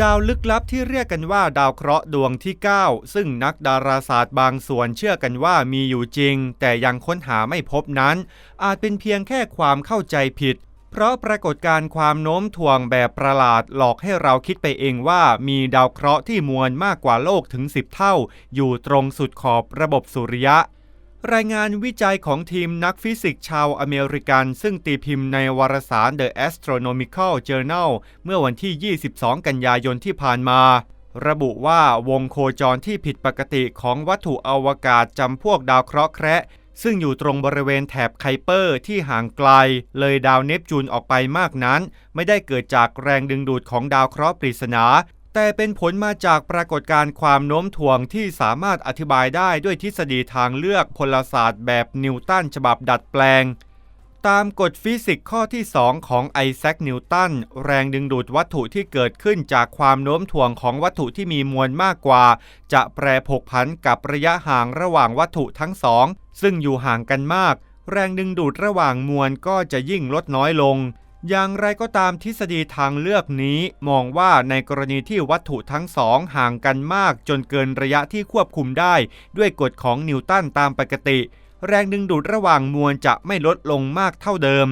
ดาวลึกลับที่เรียกกันว่าดาวเคราะห์ดวงที่ 9 ซึ่งนักดาราศาสตร์บางส่วนเชื่อกันว่ามีอยู่จริง แต่ยังค้นหาไม่พบนั้น อาจเป็นเพียงแค่ความเข้าใจผิด เพราะปรากฏการณ์ความโน้มถ่วงแบบประหลาดหลอกให้เราคิดไปเองว่ามีดาวเคราะห์ที่มวลมากกว่าโลกถึง 10 เท่า อยู่ตรงสุดขอบระบบสุริยะ รายงานวิจัยของทีมนักฟิสิกส์ชาวอเมริกัน ซึ่งตีพิมพ์ในวารสาร The Astronomical Journal เมื่อวันที่ 22 กันยายนที่ผ่านมา ระบุว่าวงโคจรที่ผิดปกติของวัตถุอวกาศจำพวกดาวเคราะห์แคระซึ่งอยู่ตรงบริเวณแถบไคเปอร์ที่ห่างไกล เลยดาวเนปจูนออกไปมากนั้น ไม่ได้เกิดจากแรงดึงดูดของดาวเคราะห์ปริศนา แต่เป็นผลมาจากปรากฏการณ์ความโน้มถ่วงที่สามารถอธิบายได้ด้วยทฤษฎีทางเลือกพลศาสตร์แบบนิวตันฉบับดัดแปลง ตามกฎฟิสิกส์ข้อที่ 2 ของไอแซคนิวตันแรงดึงดูดวัตถุที่เกิดขึ้นจากความโน้มถ่วงของวัตถุที่มีมวลมากกว่า จะแปรผกผันกับระยะห่างระหว่างวัตถุทั้งสองซึ่งอยู่ห่างกันมาก แรงดึงดูดระหว่างมวลก็จะยิ่งลดน้อยลง อย่างไรก็ตามทฤษฎีทางเลือกนี้มองว่าในกรณีที่วัตถุทั้งสองห่างกันมากจนเกินระยะที่ควบคุมได้ ด้วยกฎของนิวตันตามปกติ แรงดึงดูดระหว่างมวลจะไม่ลดลงมากเท่าเดิม